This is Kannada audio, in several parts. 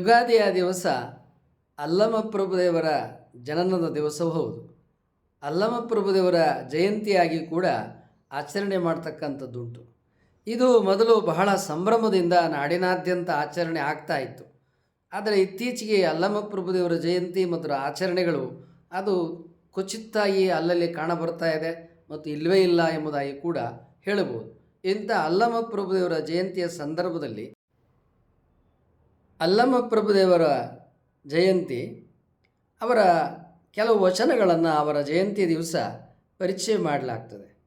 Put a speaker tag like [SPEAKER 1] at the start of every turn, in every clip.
[SPEAKER 1] ಯುಗಾದಿಯ ದಿವಸ ಅಲ್ಲಮಪ್ರಭುದೇವರ ಜನನದ ದಿವಸವೂ ಹೌದು. ಅಲ್ಲಮಪ್ರಭುದೇವರ ಜಯಂತಿಯಾಗಿ ಕೂಡ ಆಚರಣೆ ಮಾಡ್ತಕ್ಕಂಥದ್ದುಂಟು. ಇದು ಮೊದಲು ಬಹಳ ಸಂಭ್ರಮದಿಂದ ನಾಡಿನಾದ್ಯಂತ ಆಚರಣೆ ಆಗ್ತಾ ಇತ್ತು. ಆದರೆ ಇತ್ತೀಚೆಗೆ ಅಲ್ಲಮಪ್ರಭುದೇವರ ಜಯಂತಿ ಮತ್ತು ಆಚರಣೆಗಳು ಅದು ಕುಚಿತ್ತಾಗಿ ಅಲ್ಲಲ್ಲಿ ಕಾಣಬರ್ತಾ ಇದೆ ಮತ್ತು ಇಲ್ಲವೇ ಇಲ್ಲ ಎಂಬುದಾಗಿ ಕೂಡ ಹೇಳಬಹುದು. ಇಂಥ ಅಲ್ಲಮಪ್ರಭುದೇವರ ಜಯಂತಿಯ ಸಂದರ್ಭದಲ್ಲಿ ಅಲ್ಲಮಪ್ರಭುದೇವರ ಜಯಂತಿ ಅವರ ಕೆಲವು ವಚನಗಳನ್ನು ಅವರ ಜಯಂತಿ ದಿವಸ ಪರಿಚಯ ಮಾಡಲಾಗ್ತದೆ.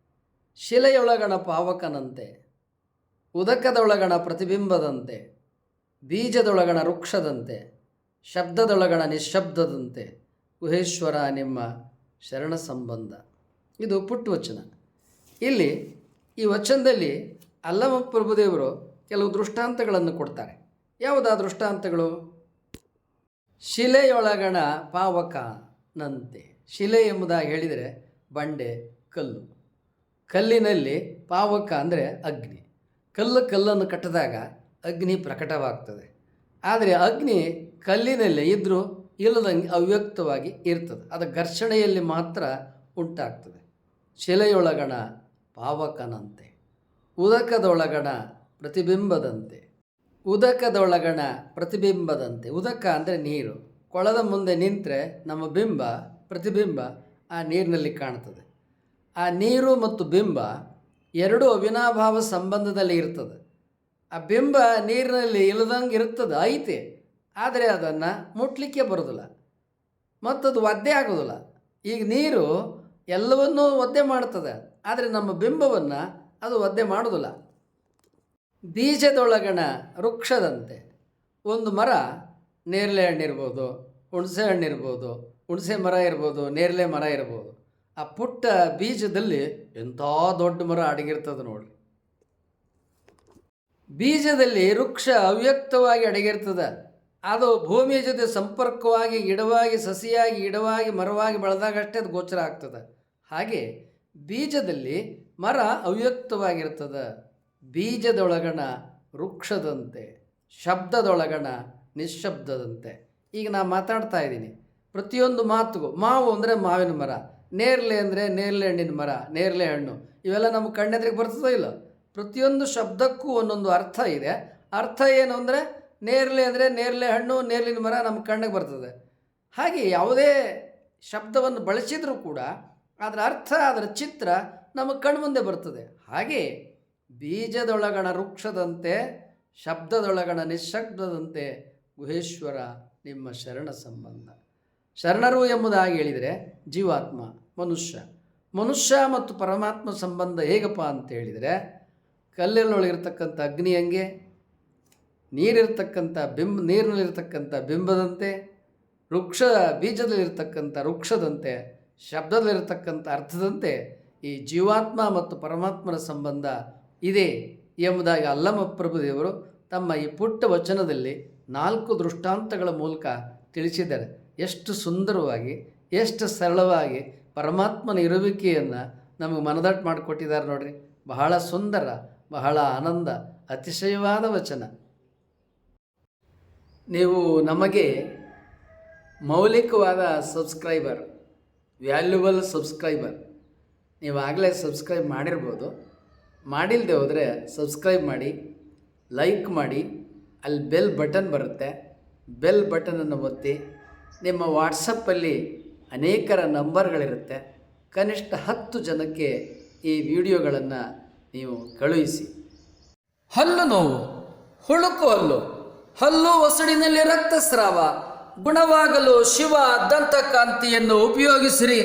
[SPEAKER 1] ಶಿಲೆಯೊಳಗಣ ಪಾವಕನಂತೆ, ಉದಕದೊಳಗಣ ಪ್ರತಿಬಿಂಬದಂತೆ, ಬೀಜದೊಳಗಣ ವೃಕ್ಷದಂತೆ, ಶಬ್ದದೊಳಗಣ ನಿಶಬ್ದದಂತೆ, ಗುಹೇಶ್ವರ ನಿಮ್ಮ ಶರಣ ಸಂಬಂಧ. ಇದು ಪುಟ್ಟ ವಚನ ಇಲ್ಲಿ ಈ ವಚನದಲ್ಲಿ ಅಲ್ಲಮ ಪ್ರಭುದೇವರು ಕೆಲವು ದೃಷ್ಟಾಂತಗಳನ್ನು ಕೊಡ್ತಾರೆ. ಯಾವುದಾ ದೃಷ್ಟಾಂತಗಳು ಶಿಲೆಯೊಳಗಣ ಪಾವಕನಂತೆ ಶಿಲೆ ಎಂಬುದಾಗಿ ಹೇಳಿದರೆ ಬಂಡೆ, ಕಲ್ಲು. ಕಲ್ಲಿನಲ್ಲಿ ಪಾವಕ ಅಂದರೆ ಅಗ್ನಿ. ಕಲ್ಲು ಕಲ್ಲನ್ನು ಕಟ್ಟಿದಾಗ ಅಗ್ನಿ ಪ್ರಕಟವಾಗ್ತದೆ. ಆದರೆ ಅಗ್ನಿ ಕಲ್ಲಿನಲ್ಲಿ ಇದ್ದರೂ ಇಲ್ಲದಂಗೆ ಅವ್ಯಕ್ತವಾಗಿ ಇರ್ತದೆ. ಅದು ಘರ್ಷಣೆಯಲ್ಲಿ ಮಾತ್ರ ಉಂಟಾಗ್ತದೆ. ಶಿಲೆಯೊಳಗಣ ಪಾವಕನಂತೆ ಉದಕದೊಳಗಣ ಪ್ರತಿಬಿಂಬದಂತೆ. ಉದಕದೊಳಗಣ ಪ್ರತಿಬಿಂಬದಂತೆ. ಉದಕ ಅಂದರೆ ನೀರು. ಕೊಳದ ಮುಂದೆ ನಿಂತರೆ ನಮ್ಮ ಬಿಂಬ ಪ್ರತಿಬಿಂಬ ಆ ನೀರಿನಲ್ಲಿ ಕಾಣ್ತದೆ ಆ ನೀರು ಮತ್ತು ಬಿಂಬ ಎರಡೂ ಅವಿನಾಭಾವ ಸಂಬಂಧದಲ್ಲಿ ಇರ್ತದೆ. ಆ ಬಿಂಬ ನೀರಿನಲ್ಲಿ ಇಲ್ಲದಂಗೆ ಇರ್ತದೆ ಐತೆ. ಆದರೆ ಅದನ್ನು ಮುಟ್ಲಿಕ್ಕೆ ಬರೋದಿಲ್ಲ. ಮತ್ತದು ಒದ್ದೆ ಆಗೋದಿಲ್ಲ. ಈಗ ನೀರು ಎಲ್ಲವನ್ನೂ ಒದ್ದೆ ಮಾಡ್ತದೆ ಆದರೆ ನಮ್ಮ ಬಿಂಬವನ್ನು ಅದು ಒದ್ದೆ ಮಾಡೋದಿಲ್ಲ. ಬೀಜದೊಳಗಣ ವೃಕ್ಷದಂತೆ. ಒಂದು ಮರ ನೇರಳೆ ಹಣ್ಣಿರ್ಬೋದು, ಹುಣಸೆ ಹಣ್ಣಿರ್ಬೋದು, ಹುಣಸೆ ಮರ ಇರ್ಬೋದು, ನೇರಳೆ ಮರ ಇರ್ಬೋದು. ಆ ಪುಟ್ಟ ಬೀಜದಲ್ಲಿ ಎಂಥ ದೊಡ್ಡ ಮರ ಅಡಗಿರ್ತದೆ ನೋಡಿ ಬೀಜದಲ್ಲಿ ವೃಕ್ಷ ಅವ್ಯಕ್ತವಾಗಿ ಅಡಗಿರ್ತದೆ. ಅದು ಭೂಮಿಯ ಜೊತೆ ಸಂಪರ್ಕವಾಗಿ, ಗಿಡವಾಗಿ, ಸಸಿಯಾಗಿ, ಗಿಡವಾಗಿ, ಮರವಾಗಿ ಬೆಳೆದಾಗಷ್ಟೇ ಅದು ಗೋಚರ ಆಗ್ತದೆ. ಹಾಗೆ ಬೀಜದಲ್ಲಿ ಮರ ಅವ್ಯಕ್ತವಾಗಿರ್ತದೆ. ಬೀಜದೊಳಗಣ ವೃಕ್ಷದಂತೆ, ಶಬ್ದದೊಳಗಣ ನಿಶ್ಶಬ್ದದಂತೆ. ಈಗ ನಾನು ಮಾತಾಡ್ತಾ ಇದ್ದೀನಿ. ಪ್ರತಿಯೊಂದು ಮಾತುಗೂ, ಮಾವು ಅಂದರೆ ಮಾವಿನ ಮರ, ನೇರಳೆ ಅಂದರೆ ನೇರಳೆ ಹಣ್ಣಿನ ಮರ, ನೇರಳೆ ಹಣ್ಣು, ಇವೆಲ್ಲ ನಮ್ಮ ಕಣ್ಣೆದ್ರಿಗೆ ಬರ್ತದೋ ಇಲ್ಲ? ಪ್ರತಿಯೊಂದು ಶಬ್ದಕ್ಕೂ ಒಂದೊಂದು ಅರ್ಥ ಇದೆ. ಅರ್ಥ ಏನು ಅಂದರೆ ನೇರಳೆ ಅಂದರೆ ನೇರಳೆ ಹಣ್ಣು ನೇರಲಿನ ಮರ ನಮ್ಮ ಕಣ್ಣಿಗೆ ಬರ್ತದೆ. ಹಾಗೆ ಯಾವುದೇ ಶಬ್ದವನ್ನು ಬಳಸಿದರೂ ಕೂಡ, ಅದರ ಅರ್ಥ, ಅದರ ಚಿತ್ರ ನಮ್ಮ ಕಣ್ಮುಂದೆ ಬರ್ತದೆ. ಹಾಗೆ ಬೀಜದೊಳಗಣ ವೃಕ್ಷದಂತೆ, ಶಬ್ದದೊಳಗಣ ನಿಶಬ್ದದಂತೆ ಗುಹೇಶ್ವರ ನಿಮ್ಮ ಶರಣ ಸಂಬಂಧ. ಶರಣರು ಎಂಬುದಾಗಿ ಹೇಳಿದರೆ ಜೀವಾತ್ಮ, ಮನುಷ್ಯ. ಮನುಷ್ಯ ಮತ್ತು ಪರಮಾತ್ಮ ಸಂಬಂಧ ಹೇಗಪ್ಪ ಅಂತ ಹೇಳಿದರೆ, ಕಲ್ಲಿನೊಳಗಿರ್ತಕ್ಕಂಥ ಅಗ್ನಿ ಹಂಗೆ, ನೀರಿರ್ತಕ್ಕಂಥ ಬಿಂಬ, ನೀರಿನಲ್ಲಿರ್ತಕ್ಕಂಥ ಬಿಂಬದಂತೆ, ವೃಕ್ಷ, ಬೀಜದಲ್ಲಿರ್ತಕ್ಕಂಥ ವೃಕ್ಷದಂತೆ, ಶಬ್ದದಲ್ಲಿರ್ತಕ್ಕಂಥ ಅರ್ಥದಂತೆ ಈ ಜೀವಾತ್ಮ ಮತ್ತು ಪರಮಾತ್ಮನ ಸಂಬಂಧ ಇದೆ ಎಂಬುದಾಗಿ ಅಲ್ಲಮ ಪ್ರಭುದೇವರು ತಮ್ಮ ಈ ಪುಟ್ಟ ವಚನದಲ್ಲಿ ನಾಲ್ಕು ದೃಷ್ಟಾಂತಗಳ ಮೂಲಕ ತಿಳಿಸಿದ್ದಾರೆ. ಎಷ್ಟು ಸುಂದರವಾಗಿ, ಎಷ್ಟು ಸರಳವಾಗಿ ಪರಮಾತ್ಮನ ಇರುವಿಕೆಯನ್ನು ನಮಗೆ ಮನದಟ್ಟು ಮಾಡಿಕೊಟ್ಟಿದ್ದಾರೆ ನೋಡ್ರಿ. ಬಹಳ ಸುಂದರ, ಬಹಳ ಆನಂದ, ಅತಿಶಯವಾದ ವಚನ. ನೀವು ನಮಗೆ ಮೌಲಿಕವಾದ ಸಬ್ಸ್ಕ್ರೈಬರ್, ವ್ಯಾಲ್ಯೂಬಲ್ ಸಬ್ಸ್ಕ್ರೈಬರ್ ನೀವು ಆಗಲೇ ಸಬ್ಸ್ಕ್ರೈಬ್ ಮಾಡಿರ್ಬೋದು. ಮಾಡಿಲ್ಲದೆ ಹೋದರೆ ಸಬ್ಸ್ಕ್ರೈಬ್ ಮಾಡಿ ಲೈಕ್ ಮಾಡಿ, ಅಲ್ಲಿ ಬೆಲ್ ಬಟನ್ ಬರುತ್ತೆ. ಬೆಲ್ ಬಟನನ್ನು ಒತ್ತಿ, ನಿಮ್ಮ ವಾಟ್ಸಪ್ಪಲ್ಲಿ ಅನೇಕರ ನಂಬರ್ಗಳಿರುತ್ತೆ ಕನಿಷ್ಠ ಹತ್ತು ಜನಕ್ಕೆ ಈ ವಿಡಿಯೋಗಳನ್ನು ನೀವು ಕಳುಹಿಸಿ. ಹಲ್ಲು ನೋವು, ಹುಳುಕು ಹಲ್ಲು ಹಲ್ಲು ಒಸಡಿನಲ್ಲಿ ರಕ್ತಸ್ರಾವ, ಗುಣವಾಗಲು ಶಿವ ದಂತಕಾಂತಿಯನ್ನು ಉಪಯೋಗಿಸಿರಿ.